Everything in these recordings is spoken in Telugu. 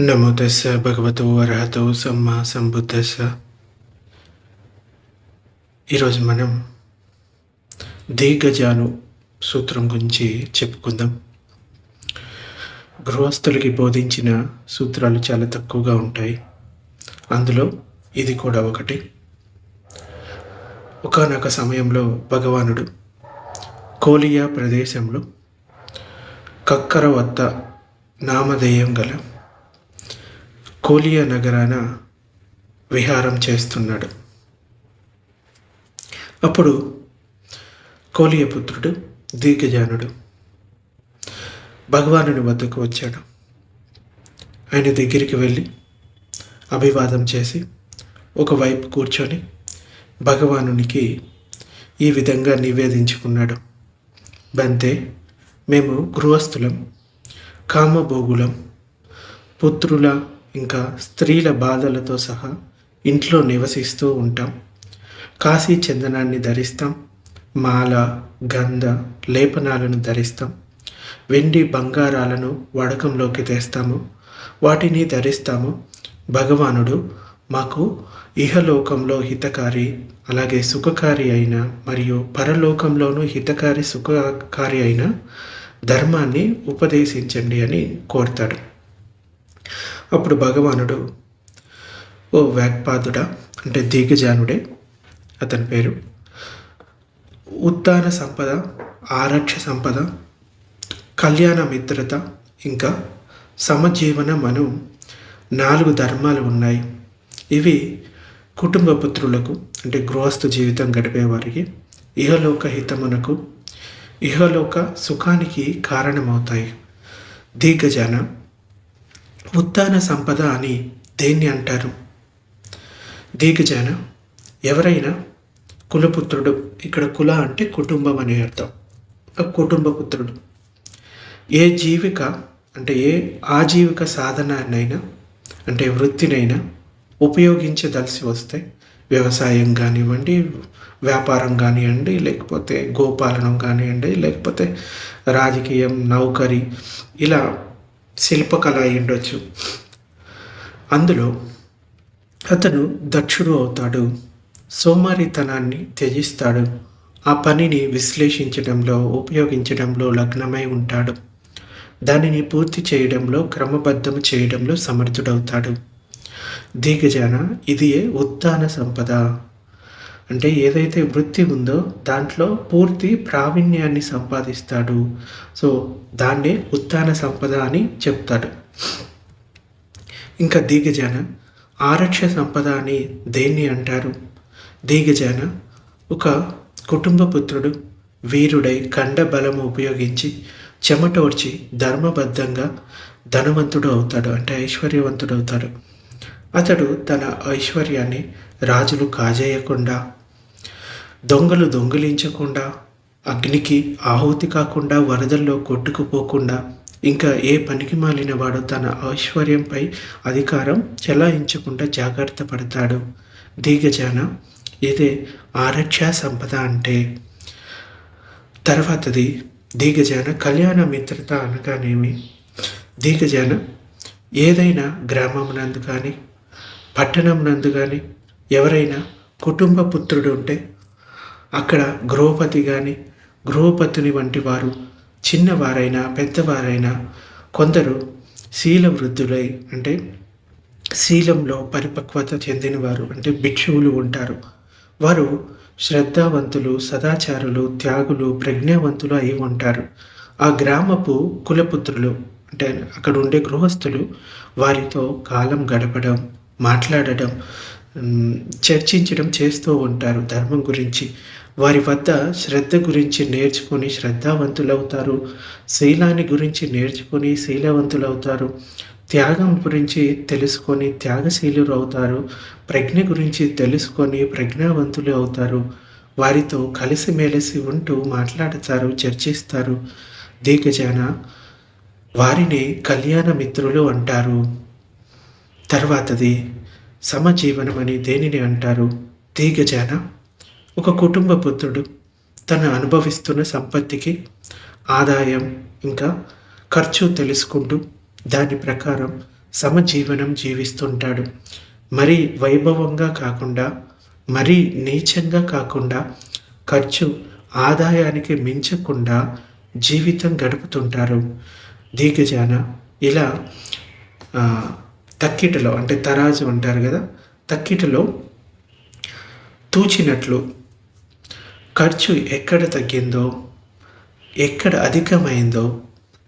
నమో తెస్స భగవతో సమ్మ సమ్మా సంబుద్ధస్స ఈరోజు మనం దీర్ఘజాను సూత్రం గురించి చెప్పుకుందాం. గృహస్థులకి బోధించిన సూత్రాలు చాలా తక్కువగా ఉంటాయి. అందులో ఇది కూడా ఒకటి. ఒకనొక సమయంలో భగవానుడు కోలియా ప్రదేశంలో కక్కర వద్ద నామధేయం గల కోలియా నగరాన విహారం చేస్తున్నాడు. అప్పుడు కోలియ పుత్రుడు దీర్ఘజానుడు భగవానుని వద్దకు వచ్చాడు. ఆయన దగ్గరికి వెళ్ళి అభివాదం చేసి ఒకవైపు కూర్చొని భగవానునికి ఈ విధంగా నివేదించుకున్నాడు. బంతే మేము గృహస్థులం కామభోగులం పుత్రుల ఇంకా స్త్రీల బాధలతో సహా ఇంట్లో నివసిస్తూ ఉంటాం. కాశీ చందనాన్ని ధరిస్తాం. మాల గంధ లేపనాలను ధరిస్తాం. వెండి బంగారాలను వడకంలోకి తెస్తాము. వాటిని ధరిస్తాము. భగవానుడు మాకు ఇహలోకంలో హితకారి అలాగే సుఖకారి అయిన మరియు పరలోకంలోనూ హితకారి సుఖకారి అయిన ధర్మాన్ని ఉపదేశించండి అని కోరుతాడు. అప్పుడు భగవానుడు ఓ వ్యాక్పాదుడా అంటే దిగజానుడే అతని పేరు ఉత్తాన సంపద ఆరక్ష సంపద కళ్యాణ మిత్రత ఇంకా సమజీవన మను నాలుగు ధర్మాలు ఉన్నాయి. ఇవి కుటుంబ పుత్రులకు అంటే గృహస్థ జీవితం గడిపేవారికి ఇహలోక హితమునకు ఇహలోక సుఖానికి కారణమవుతాయి. దీర్ఘజానం ఉత్థాన సంపద అని దేన్ని అంటారు? దీర్ఘజన ఎవరైనా కులపుత్రుడు ఇక్కడ కుల అంటే కుటుంబం అనే అర్థం. కుటుంబ పుత్రుడు ఏ జీవిక అంటే ఏ ఆజీవిక సాధనాన్నైనా అంటే వృత్తినైనా ఉపయోగించదలసి వస్తే వ్యవసాయం కానివ్వండి వ్యాపారం కానివ్వండి లేకపోతే గోపాలనం కానివ్వండి లేకపోతే రాజకీయం నౌకరి ఇలా శిల్పకళ అయి ఉండొచ్చు. అందులో అతను దక్షుడు అవుతాడు. సోమారితనాన్ని త్యజిస్తాడు. ఆ పనిని విశ్లేషించడంలో ఉపయోగించడంలో లగ్నమై ఉంటాడు. దానిని పూర్తి చేయడంలో క్రమబద్ధం చేయడంలో సమర్థుడవుతాడు. దిగజాన ఇది ఉత్తాన సంపద. అంటే ఏదైతే వృత్తి ఉందో దాంట్లో పూర్తి ప్రావీణ్యాన్ని సంపాదిస్తాడు. సో దాన్నే ఉత్తాన సంపద అని చెప్తాడు. ఇంకా దిగజన ఆరక్ష సంపద అని దేన్ని అంటారు? దిగజన ఒక కుటుంబ పుత్రుడు వీరుడై కండ బలము ఉపయోగించి చెమటోడ్చి ధర్మబద్ధంగా ధనవంతుడు అవుతాడు అంటే ఐశ్వర్యవంతుడు అవుతాడు. అతడు తన ఐశ్వర్యాన్ని రాజులు కాజేయకుండా దొంగలు దొంగిలించకుండా అగ్నికి ఆహుతి కాకుండా వరదల్లో కొట్టుకుపోకుండా ఇంకా ఏ పనికి మాలిన వాడు తన ఐశ్వర్యంపై అధికారం చెలాయించకుండా జాగ్రత్త పడతాడు. దీగజాన ఇదే ఆరక్ష సంపద అంటే. తర్వాతది దీగజాన కళ్యాణ మిత్రత అనగానేమి? దీగజాన ఏదైనా గ్రామం నందు కానీ పట్టణం నందు కానీ ఎవరైనా కుటుంబ పుత్రుడు ఉంటే అక్కడ గృహపతి కానీ గృహపతిని వంటి వారు చిన్నవారైనా పెద్దవారైనా కొందరు శీల వృద్ధులై అంటే శీలంలో పరిపక్వత చెందినవారు అంటే భిక్షువులు ఉంటారు. వారు శ్రద్ధావంతులు సదాచారులు త్యాగులు ప్రజ్ఞావంతులు అయి ఉంటారు. ఆ గ్రామపు కులపుత్రులు అంటే అక్కడ ఉండే గృహస్థులు వారితో కాలం గడపడం మాట్లాడడం చర్చించడం చేస్తూ ఉంటారు ధర్మం గురించి. వారి వద్ద శ్రద్ధ గురించి నేర్చుకొని శ్రద్ధావంతులు అవుతారు శీలాన్ని గురించి నేర్చుకొని శీలవంతులు అవుతారు త్యాగం గురించి తెలుసుకొని త్యాగశీలురు అవుతారు ప్రజ్ఞ గురించి తెలుసుకొని ప్రజ్ఞావంతులు అవుతారు. వారితో కలిసిమెలిసి ఉంటూ మాట్లాడతారు చర్చిస్తారు. దిగజాన వారిని కళ్యాణ మిత్రులు అంటారు. తర్వాతది సమజీవనం అని దేనిని అంటారు? దిగజాన ఒక కుటుంబ పుత్రుడు తను అనుభవిస్తున్న సంపత్తికి ఆదాయం ఇంకా ఖర్చు తెలుసుకుంటూ దాని ప్రకారం సమజీవనం జీవిస్తుంటాడు. మరీ వైభవంగా కాకుండా మరీ నీచంగా కాకుండా ఖర్చు ఆదాయానికి మించకుండా జీవితం గడుపుతుంటారు. దీగజాన ఇలా తక్కిటలో అంటే తరాజు అంటారు కదా తక్కిటలో తూచినట్లు ఖర్చు ఎక్కడ తగ్గిందో ఎక్కడ అధికమైందో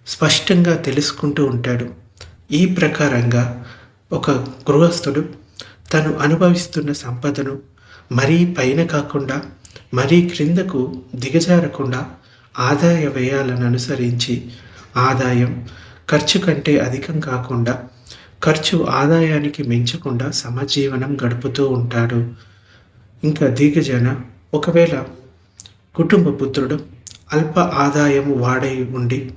స్పష్టంగా తెలుసుకుంటూ ఉంటాడు. ఈ ప్రకారంగా ఒక గృహస్థుడు తను అనుభవిస్తున్న సంపదను మరీ పైన కాకుండా మరీ క్రిందకు దిగజారకుండా ఆదాయ వ్యయాలను అనుసరించి ఆదాయం ఖర్చు కంటే అధికం కాకుండా ఖర్చు ఆదాయానికి మించకుండా సమజీవనం గడుపుతూ ఉంటాడు. ఇంకా దిగజన ఒకవేళ కుటుంబ పుత్రుడు అల్ప ఆదాయం వాడై ఉండి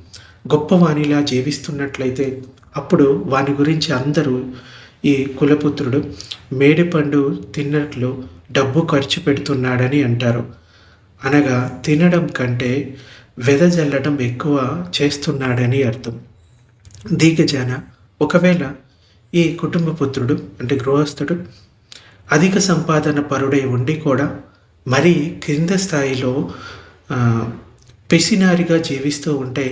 గొప్పవానిలా జీవిస్తున్నట్లయితే అప్పుడు వాని గురించి అందరూ ఈ కులపుత్రుడు మేడిపండు తిన్నట్లు డబ్బు ఖర్చు పెడుతున్నాడని అంటారు. అనగా తినడం కంటే వెదజల్లడం ఎక్కువ చేస్తున్నాడని అర్థం. దీగజాన ఒకవేళ ఈ కుటుంబ పుత్రుడు అంటే గృహస్థుడు అధిక సంపాదన పరుడై ఉండి కూడా మరి క్రింద స్థాయిలో పెసినారిగా జీవిస్తూ ఉంటే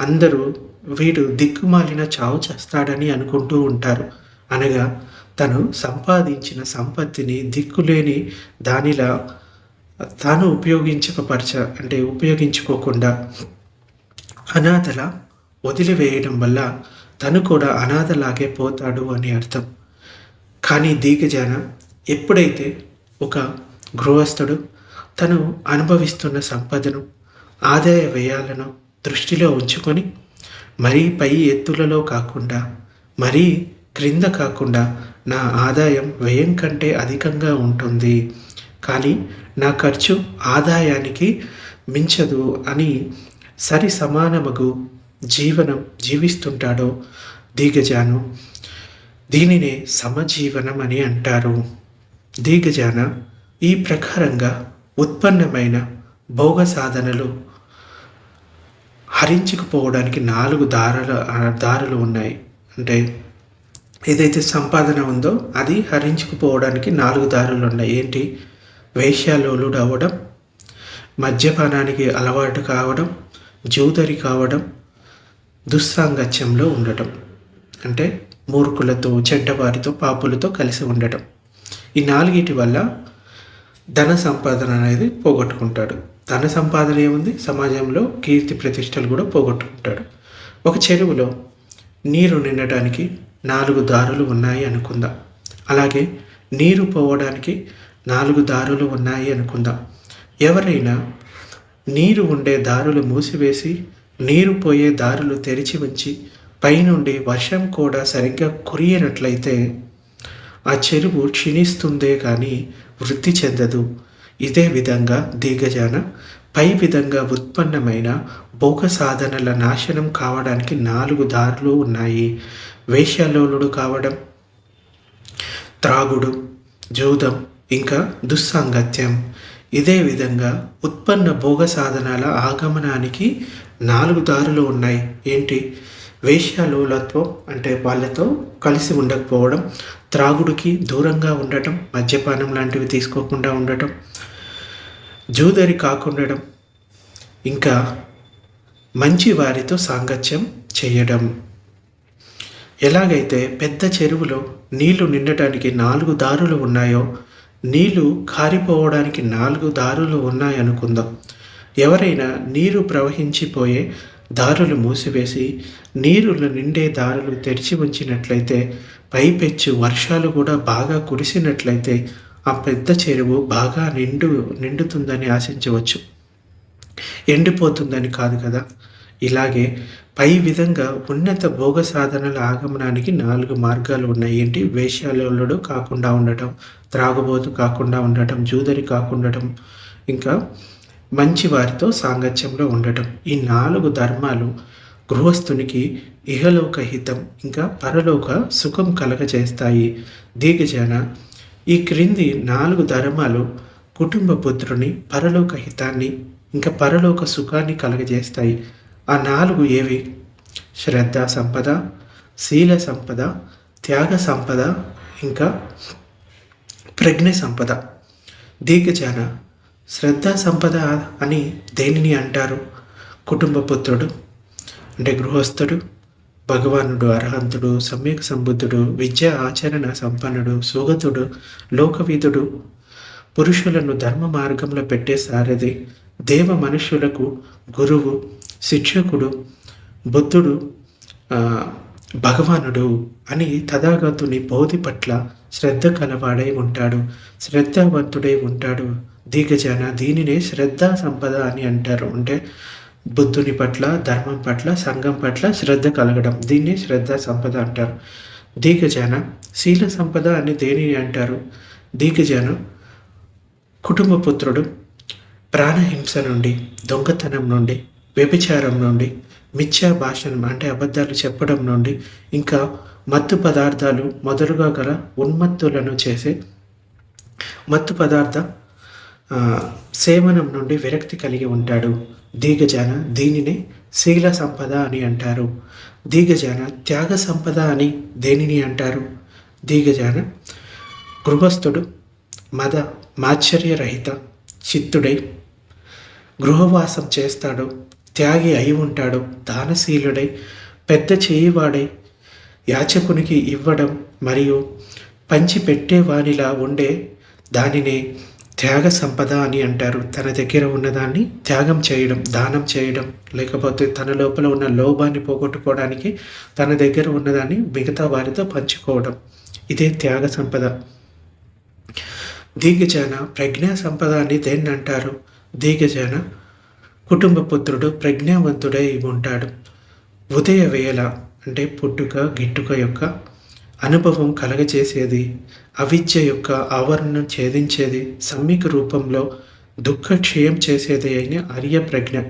అందరూ వీడు దిక్కుమాలిన చావు చేస్తాడని అనుకుంటూ ఉంటారు. అనగా తను సంపాదించిన సంపత్తిని దిక్కులేని దానిలా తాను ఉపయోగించకపరచ అంటే ఉపయోగించుకోకుండా అనాథల వదిలివేయడం వల్ల తను కూడా అనాథలాగే పోతాడు అని అర్థం. కానీ దీగజాన ఎప్పుడైతే ఒక గృహస్థుడు తను అనుభవిస్తున్న సంపదను ఆదాయ వ్యయాలను దృష్టిలో ఉంచుకొని మరీ పై ఎత్తులలో కాకుండా మరీ క్రింద కాకుండా నా ఆదాయం వ్యయం కంటే అధికంగా ఉంటుంది. కానీ నా ఖర్చు ఆదాయానికి మించదు అని సరి సమానమగు జీవనం జీవిస్తుంటాడో దిగజాను. దీనినే సమజీవనం అని అంటారు. దిగజాన ఈ ప్రకారంగా ఉత్పన్నమైన భోగ సాధనలు హరించుకుపోవడానికి నాలుగు దారులు దారులు ఉన్నాయి. అంటే ఏదైతే సంపాదన ఉందో అది హరించుకుపోవడానికి నాలుగు దారులు ఉన్నాయి. ఏంటి? వేశ్యాలోలుడు అవ్వడం మద్యపానానికి అలవాటు కావడం జూదరి కావడం దుస్సాంగత్యంలో ఉండటం. అంటే మూర్ఖులతో చెడ్డవారితో పాపులతో కలిసి ఉండటం. ఈ నాలుగిటి వల్ల ధన సంపాదన అనేది పోగొట్టుకుంటాడు. ధన సంపాదన ఏముంది? సమాజంలో కీర్తి ప్రతిష్టలు కూడా పోగొట్టుకుంటాడు. ఒక చెరువులో నీరు నిండటానికి నాలుగు దారులు ఉన్నాయి అనుకుందాం. అలాగే నీరు పోవడానికి నాలుగు దారులు ఉన్నాయి అనుకుందాం. ఎవరైనా నీరు ఉండే దారులు మూసివేసి నీరు పోయే దారులు తెరిచి ఉంచి పైనుండి వర్షం కూడా సరిగ్గా కురియనట్లయితే ఆ చెరువు క్షీణిస్తుందే కానీ వృద్ధి చెందదు. ఇదే విధంగా దీగజాన పై విధంగా ఉత్పన్నమైన భోగ సాధనల నాశనం కావడానికి నాలుగు దారులు ఉన్నాయి. వేషలోలుడు కావడం త్రాగుడు జూదం ఇంకా దుస్సాంగత్యం. ఇదే విధంగా ఉత్పన్న భోగ సాధనాల ఆగమనానికి నాలుగు దారులు ఉన్నాయి. ఏంటి? వేశ్యాలోలత్వం అంటే వాళ్ళతో కలిసి ఉండకపోవడం త్రాగుడికి దూరంగా ఉండటం మద్యపానం లాంటివి తీసుకోకుండా ఉండటం జూదరి కాకుండడం ఇంకా మంచి వారితో సాంగత్యం చేయడం. ఎలాగైతే పెద్ద చెరువులో నీళ్ళు నిండటానికి నాలుగు దారులు ఉన్నాయో నీళ్ళు కారిపోవడానికి నాలుగు దారులు ఉన్నాయనుకుందాం. ఎవరైనా నీరు ప్రవహించిపోయే దారులు మూసివేసి నీరులు నిండే దారులు తెరిచి ఉంచినట్లయితే పైపెచ్చు వర్షాలు కూడా బాగా కురిసినట్లయితే ఆ పెద్ద చెరువు బాగా నిండు నిండుతుందని ఆశించవచ్చు. ఎండిపోతుందని కాదు కదా. ఇలాగే పై విధంగా ఉన్నత భోగ సాధనల ఆగమనానికి నాలుగు మార్గాలు ఉన్నాయి. ఏంటి? వేశ్యాలు కాకుండా ఉండటం త్రాగుబోతు కాకుండా ఉండటం జూదరి కాకుండా ఇంకా మంచి వారితో సాంగత్యంలో ఉండటం. ఈ నాలుగు ధర్మాలు గృహస్థునికి ఇహలోక హితం ఇంకా పరలోక సుఖం కలగజేస్తాయి. దిగజాన ఈ క్రింది నాలుగు ధర్మాలు కుటుంబ పుత్రుని పరలోక హితాన్ని ఇంకా పరలోక సుఖాన్ని కలగజేస్తాయి. ఆ నాలుగు ఏవి? శ్రద్ధ సంపద శీల సంపద త్యాగ సంపద ఇంకా ప్రజ్ఞ సంపద. దీర్ఘజాన శ్రద్ధ సంపద అని దేనిని అంటారు? కుటుంబ పుత్రుడు అంటే గృహస్థుడు భగవానుడు అర్హంతుడు సమ్యక్ సంబుద్ధుడు విద్య ఆచరణ సంపన్నుడు సుగతుడు లోకవిధుడు. పురుషులను ధర్మ మార్గంలో పెట్టే సారథి దేవ మనుష్యులకు గురువు శిక్షకుడు బుద్ధుడు భగవానుడు అని తథాగతుని బోధి పట్ల శ్రద్ధ కలవాడై ఉంటాడు. శ్రద్ధావంతుడై ఉంటాడు. దిగజాన దీనినే శ్రద్ధా సంపద అని అంటారు. అంటే బుద్ధుని పట్ల ధర్మం పట్ల సంఘం పట్ల శ్రద్ధ కలగడం. దీన్ని శ్రద్ధా సంపద అంటారు. దిగజాన శీల సంపద అని దేనిని అంటారు? దీగజన కుటుంబ పుత్రుడు ప్రాణహింస నుండి దొంగతనం నుండి వ్యభిచారం నుండి మిథ్యా భాషను అంటే అబద్ధాలు చెప్పడం నుండి ఇంకా మత్తు పదార్థాలు మొదలుగా గల ఉన్మత్తులను చేసే మత్తు పదార్థ సేవనం నుండి విరక్తి కలిగి ఉంటాడు. దీగజాన దీనినే శీల సంపద అని అంటారు. దీగజాన త్యాగ సంపద అని దేనిని అంటారు? దీగజాన గృహస్థుడు మద మాశ్చర్యరహిత చిత్తుడై గృహవాసం చేస్తాడు. త్యాగి అయి ఉంటాడు. దానశీలుడై పెద్ద చేయివాడై యాచకునికి ఇవ్వడం మరియు పంచిపెట్టేవానిలా ఉండే దానినే త్యాగ సంపద అని అంటారు. తన దగ్గర ఉన్నదాన్ని త్యాగం చేయడం దానం చేయడం లేకపోతే తన లోపల ఉన్న లోభాన్ని పోగొట్టుకోవడానికి తన దగ్గర ఉన్నదాన్ని మిగతా వారితో పంచుకోవడం. ఇదే త్యాగ సంపద. దీగజన ప్రజ్ఞా సంపద అని దేన్ని అంటారు? దీగజన కుటుంబ పుత్రుడు ప్రజ్ఞావంతుడై ఉంటాడు. ఉదయ వేళ అంటే పుట్టుక గిట్టుక యొక్క అనుభవం కలగచేసేది అవిద్య యొక్క ఆవరణను ఛేదించేది సమ్మిక రూపంలో దుఃఖ క్షయం చేసేది అయిన ఆర్య ప్రజ్ఞ.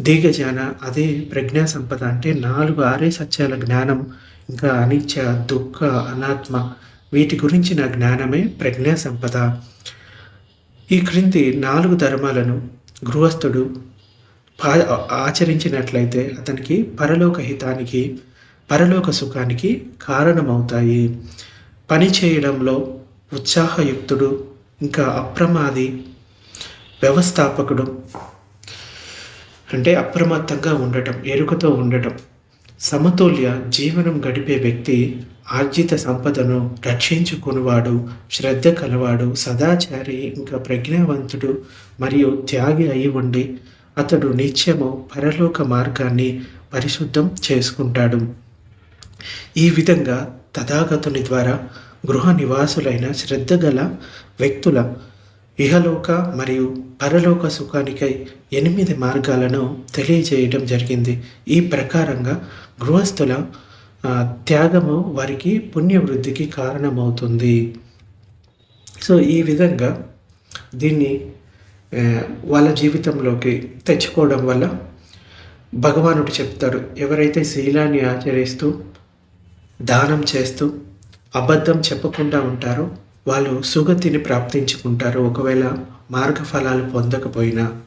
దీగజాన అదే ప్రజ్ఞా సంపద అంటే నాలుగు ఆరే సత్యాల జ్ఞానం ఇంకా అనిత్య దుఃఖ అనాత్మ వీటి గురించిన జ్ఞానమే ప్రజ్ఞా సంపద. ఈ క్రింది నాలుగు ధర్మాలను గృహస్థుడు పా ఆచరించినట్లయితే అతనికి పరలోక హితానికి పరలోక సుఖానికి కారణమవుతాయి. పని చేయడంలో ఉత్సాహయుక్తుడు ఇంకా అప్రమాది వ్యవస్థాపకుడు. అంటే అప్రమత్తంగా ఉండటం ఎరుకతో ఉండటం. సమతుల్య జీవనం గడిపే వ్యక్తి ఆర్జిత సంపదను రక్షించుకునివాడు శ్రద్ధ కలవాడు సదాచారి ఇంకా ప్రజ్ఞావంతుడు మరియు త్యాగి అయి ఉండి అతడు నిత్యము పరలోక మార్గాన్ని పరిశుద్ధం చేసుకుంటాడు. ఈ విధంగా తథాగతుని ద్వారా గృహ నివాసులైన శ్రద్ధ గల వ్యక్తుల ఇహలోక మరియు పరలోక సుఖానికై ఎనిమిది మార్గాలను తెలియజేయడం జరిగింది. ఈ ప్రకారంగా గృహస్థుల త్యాగము వారికి పుణ్యవృద్ధికి కారణమవుతుంది. సో ఈ విధంగా దీన్ని వాళ్ళ జీవితంలోకి తెచ్చుకోవడం వల్ల భగవానుడు చెప్తాడు ఎవరైతే శీలాన్ని ఆచరిస్తూ దానం చేస్తూ అబద్ధం చెప్పకుండా ఉంటారో వాళ్ళు సుగతిని ప్రాప్తించుకుంటారు. ఒకవేళ మార్గఫలాలు పొందకపోయినా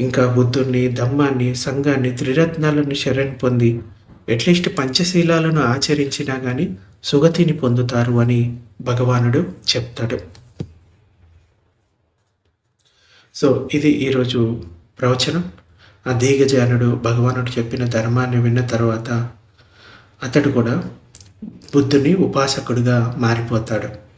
ఇంకా బుద్ధుణ్ణి ధమ్మాన్ని సంఘాన్ని త్రిరత్నాలను శరణ్ పొంది అట్లీస్ట్ పంచశీలాలను ఆచరించినా కానీ సుగతిని పొందుతారు అని భగవానుడు చెప్తాడు. సో ఇది ఈరోజు ప్రవచనం. ఆ దీగజానుడు భగవానుడు చెప్పిన ధర్మాన్ని విన్న తర్వాత అతడు కూడా బుద్ధుని ఉపాసకుడిగా మారిపోతాడు.